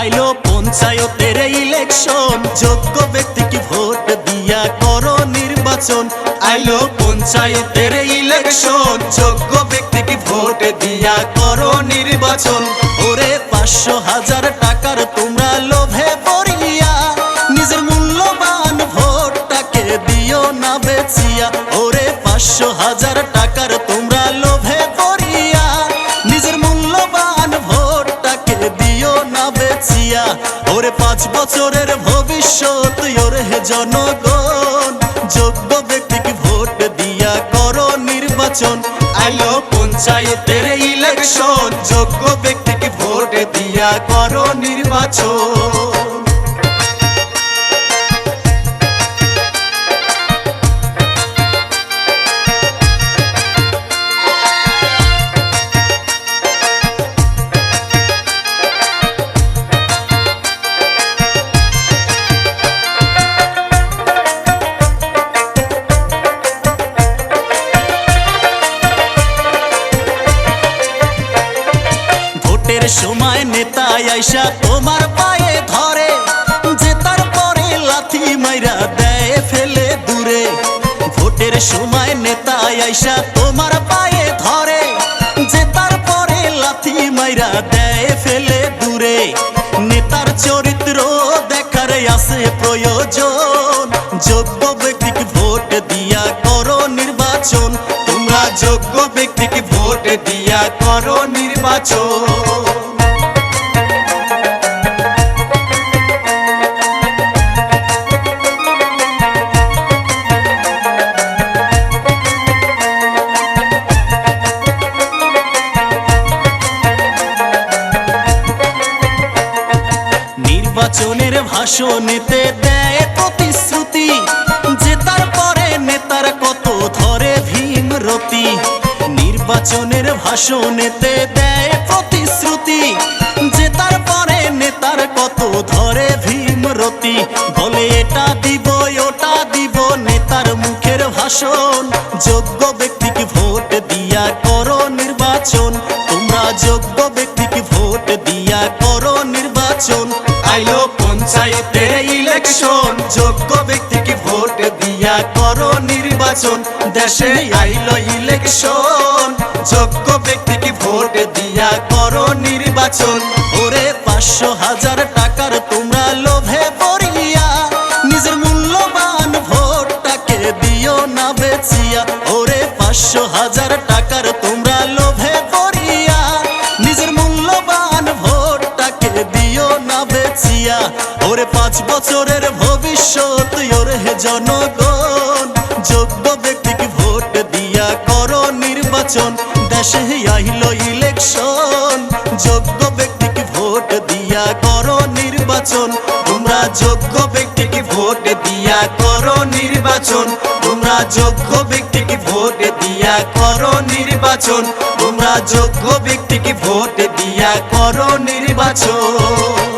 আইলো পঞ্চায়েতের ইলেকশন যোগ্য ব্যক্তিকে ভোট দিয়া করো নির্বাচন? আইলো পঞ্চায়েতের ইলেকশন যোগ্য ব্যক্তিকে ভোট দিয়া করো নির্বাচন? ওরে পাঁচশো হাজার টাকার তোমরা লোভে পড়িয়া, নিজের মূল্যবান ভোটটাকে দিও না বেচিয়া। ওরে পাঁচশো হাজার বেচিয়া ওরে পাঁচ বছরের ভবিষ্যৎ, ওরে জনগণ, যোগ্য ব্যক্তিকে ভোট দিয়া করো নির্বাচন। আইলো পঞ্চায়েতের ইলেকশন যোগ্য ব্যক্তিকে ভোট দিয়া করো নির্বাচন। ভোটের সময় নেতা আইসা তোমার পায়ে ধরে, যে তারপরে লাথি মাইরা দেয় ফেলে দূরে। ভোটের সময় নেতা আইসা তোমার পায়ে ধরে, যে তারপরে লাথি মাইরা দেয় ফেলে দূরে। নেতার চরিত্র দেখার আছে প্রয়োজন, যোগ্য ব্যক্তিকে ভোট দিয়া করো নির্বাচন। তোমরা যোগ্য ব্যক্তিকে ভোট দিয়া করো নির্বাচন। নির্বাচনের ভাষণেতে দেয় প্রতিশ্রুতি। ভাষণেতে দেয় প্রতিশ্রুতি, যে তারপরে নেতার কত ধরে ভীমরতি বলে এটা দিব, ওটা দিব নেতার মুখের ভাষণ। যোগ্য ব্যক্তিকে ভোট দিয়া করো নির্বাচন। তোমরা যোগ্য ব্যক্তিকে ভোট দিয়া করো নির্বাচন। আইলো পঞ্চায়েতের ইলেকশন, যোগ্য ব্যক্তিকে ভোট দিয়া করো নির্বাচন। দেশে আইলো ইলেকশন, যোগ্য নির্বাচন। ওরে পাঁচশো হাজার টাকার তোমরা লোভে পড়িয়া, নিজের মূল্যবান ভোটটাকে দিও না বেচিয়া। ওরে পাঁচশো হাজার টাকার তোমরা লোভে পড়িয়া, নিজের মূল্যবান ভোটটাকে দিও না বেচিয়া। ওরে পাঁচ বছরের ভবিষ্যৎ, ওরে জনগণ, যোগ্য ব্যক্তিকে ভোট দিয়া করো নির্বাচন। দেশে আইলো ইলেকশন। নির্বাচন। তোমরা যোগ্য ব্যক্তিকে ভোট দিয়া করো নির্বাচন। তোমরা যোগ্য ব্যক্তিকে ভোট দিয়া করো নির্বাচন। তোমরা যোগ্য ব্যক্তিকে ভোট দিয়া করো নির্বাচন।